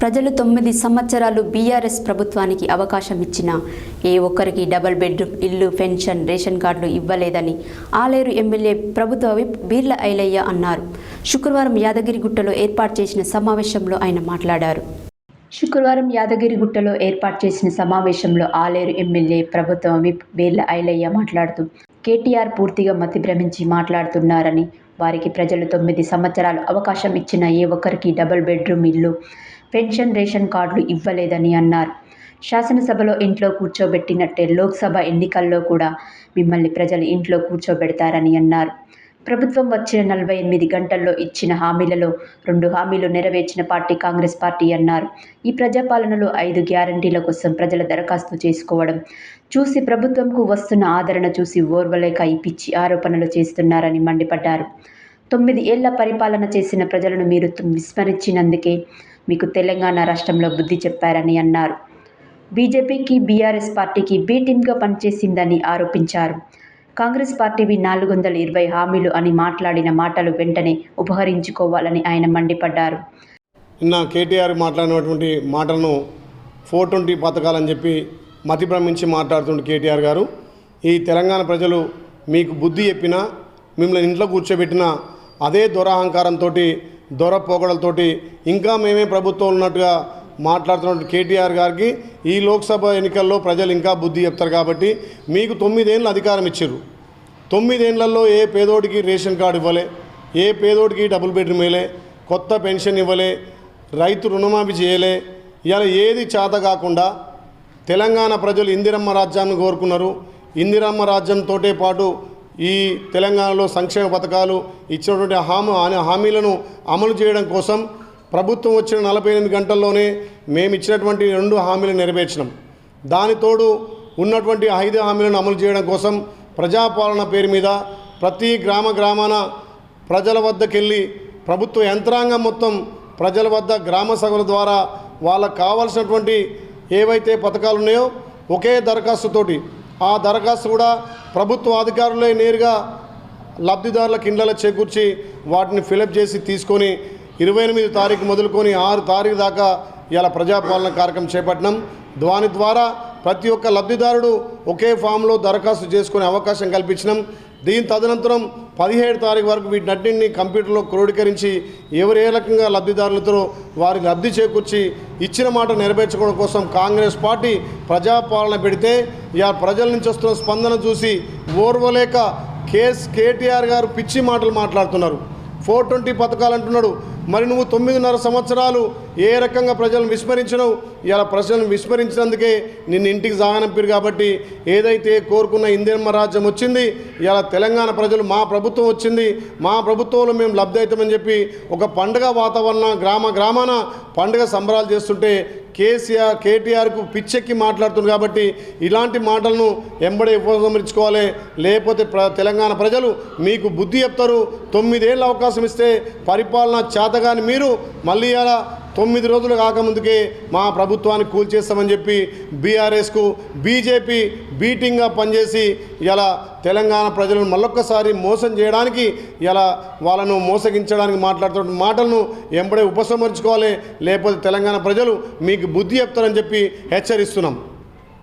ప్రజలు తొమ్మిది సంవత్సరాలు బీఆర్ఎస్ ప్రభుత్వానికి అవకాశం ఇచ్చినా ఏ ఒక్కరికి డబుల్ బెడ్రూమ్ ఇల్లు పెన్షన్ రేషన్ కార్డులు ఇవ్వలేదని ఆలేరు ఎమ్మెల్యే ప్రభుత్వ విప్ బీర్ల ఐలయ్య అన్నారు. శుక్రవారం యాదగిరిగుట్టలో ఏర్పాటు చేసిన సమావేశంలో ఆయన మాట్లాడారు. శుక్రవారం యాదగిరిగుట్టలో ఏర్పాటు చేసిన సమావేశంలో ఆలేరు ఎమ్మెల్యే ప్రభుత్వ విప్ బీర్ల ఐలయ్య మాట్లాడుతూ కేటీఆర్ పూర్తిగా మతిభ్రమించి మాట్లాడుతున్నారని వారికి ప్రజలు తొమ్మిది సంవత్సరాలు అవకాశం ఇచ్చిన ఏ ఒక్కరికి డబుల్ బెడ్రూమ్ ఇల్లు పెన్షన్ రేషన్ కార్డులు ఇవ్వలేదని అన్నారు. శాసనసభలో ఇంట్లో కూర్చోబెట్టినట్టే లోక్సభ ఎన్నికల్లో కూడా మిమ్మల్ని ప్రజలు ఇంట్లో కూర్చోబెడతారని అన్నారు. ప్రభుత్వం వచ్చిన నలభై ఎనిమిది గంటల్లో ఇచ్చిన హామీలలో రెండు హామీలు నెరవేర్చిన పార్టీ కాంగ్రెస్ పార్టీ అన్నారు. ఈ ప్రజాపాలనలో ఐదు గ్యారంటీల కోసం ప్రజల దరఖాస్తు చేసుకోవడం చూసి ప్రభుత్వంకు వస్తున్న ఆదరణ చూసి ఓర్వలేక ఈ పిచ్చి ఆరోపణలు చేస్తున్నారని మండిపడ్డారు. తొమ్మిది ఏళ్ళ పరిపాలన చేసిన ప్రజలను మీరు విస్మరించినందుకే మీకు తెలంగాణ రాష్ట్రంలో బుద్ధి చెప్పారని అన్నారు. బీజేపీకి బీఆర్ఎస్ పార్టీకి బీ టీమ్గా పనిచేసిందని ఆరోపించారు. కాంగ్రెస్ పార్టీవి నాలుగు వందల ఇరవై హామీలు అని మాట్లాడిన మాటలు వెంటనే ఉపహరించుకోవాలని ఆయన మండిపడ్డారు. నిన్న కేటీఆర్ మాట్లాడినటువంటి మాటలను ఫోర్ ట్వంటీ పథకాలని చెప్పి మతి భ్రమించి మాట్లాడుతుండే కేటీఆర్ గారు. ఈ తెలంగాణ ప్రజలు మీకు బుద్ధి చెప్పినా మిమ్మల్ని ఇంట్లో కూర్చోబెట్టిన అదే దురహంకారంతో దొర పోకడలతోటి ఇంకా మేమే ప్రభుత్వం ఉన్నట్టుగా మాట్లాడుతున్న కేటీఆర్ గారికి ఈ లోక్సభ ఎన్నికల్లో ప్రజలు ఇంకా బుద్ధి చెప్తారు కాబట్టి మీకు తొమ్మిదేళ్ళు అధికారం ఇచ్చారు. తొమ్మిదేళ్ళలో ఏ పేదోడికి రేషన్ కార్డు ఇవ్వలే ఏ పేదోడికి డబుల్ బెడ్రూమ్ ఇవ్వలే కొత్త పెన్షన్ ఇవ్వలే రైతు రుణమాఫీ చేయలే ఇలా ఏది చేత కాకుండా తెలంగాణ ప్రజలు ఇందిరమ్మ రాజ్యాన్ని కోరుకున్నారు. ఇందిరమ్మ రాజ్యంతో పాటు ఈ తెలంగాణలో సంక్షేమ పథకాలు ఇచ్చినటువంటి హామీ హామీలను అమలు చేయడం కోసం ప్రభుత్వం వచ్చిన నలభై ఎనిమిది గంటల్లోనే మేము ఇచ్చినటువంటి రెండు హామీలు నెరవేర్చినాం. దానితోడు ఉన్నటువంటి ఐదు హామీలను అమలు చేయడం కోసం ప్రజాపాలన పేరు మీద ప్రతి గ్రామ గ్రామాన ప్రజల వద్దకెళ్ళి ప్రభుత్వ యంత్రాంగం మొత్తం ప్రజల వద్ద గ్రామ సభల ద్వారా వాళ్ళకు కావాల్సినటువంటి ఏవైతే పథకాలు ఉన్నాయో ఒకే దరఖాస్తుతోటి ఆ దరఖాస్తు కూడా ప్రభుత్వ అధికారులే నేరుగా లబ్ధిదారులకు ఇండ్ల చేకూర్చి వాటిని ఫిలప్ చేసి తీసుకొని ఇరవై ఎనిమిది తారీఖు మొదలుకొని ఆరు తారీఖు దాకా ఇలా ప్రజాపాలన కార్యక్రమం చేపట్టినాం. దాని ద్వారా ప్రతి ఒక్క లబ్ధిదారుడు ఒకే ఫామ్లో దరఖాస్తు చేసుకునే అవకాశం కల్పించినాం. దీని తదనంతరం పదిహేడు తారీఖు వరకు వీటినన్నింటినీ కంప్యూటర్లో క్రోడీకరించి ఎవరు ఏ రకంగా లబ్ధిదారులతో వారి లబ్ధి చేకూర్చి ఇచ్చిన మాట నెరవేర్చుకోవడం కోసం కాంగ్రెస్ పార్టీ ప్రజాపాలన పెడితే ఇలా ప్రజల నుంచి వస్తున్న స్పందన చూసి ఓర్వలేక కేస్ కేటీఆర్ గారు పిచ్చి మాటలు మాట్లాడుతున్నారు. ఫోర్ ట్వంటీ పథకాలు అంటున్నాడు. మరి నువ్వు తొమ్మిదిన్నర సంవత్సరాలు ఏ రకంగా ప్రజలను విస్మరించినవు? ఇలా ప్రజలను విస్మరించినందుకే నిన్ను ఇంటికి సాగనంపారు కాబట్టి ఏదైతే కోరుకున్న ఇందిరమ్మ రాజ్యం వచ్చింది ఇలా తెలంగాణ ప్రజలు మా ప్రభుత్వం వచ్చింది మా ప్రభుత్వంలో మేము లబ్ధి అవుతామని చెప్పి ఒక పండుగ వాతావరణం గ్రామ గ్రామాన పండుగ సంబరాలు చేస్తుంటే కేసీఆర్ కేటీఆర్కు పిచ్చెక్కి మాట్లాడుతుంది కాబట్టి ఇలాంటి మాటలను ఎంబడే ఉపసంహరించుకోవాలి. లేకపోతే ప్ర తెలంగాణ ప్రజలు మీకు బుద్ధి చెప్తారు. తొమ్మిదేళ్ళ అవకాశం ఇస్తే పరిపాలన చేతగాని మీరు మళ్ళీ అలా తొమ్మిది రోజులు కాకముందుకే మా ప్రభుత్వాన్ని కూల్చేస్తామని చెప్పి బీఆర్ఎస్కు బీజేపీ బీటింగ్గా పనిచేసి ఇలా తెలంగాణ ప్రజలను మళ్ళొక్కసారి మోసం చేయడానికి ఇలా వాళ్ళను మోసగించడానికి మాట్లాడుతున్న మాటలను ఎంబడే ఉపసంహరించుకోవాలి. లేకపోతే తెలంగాణ ప్రజలు మీకు బుద్ధి చెప్తారని చెప్పి హెచ్చరిస్తున్నాం.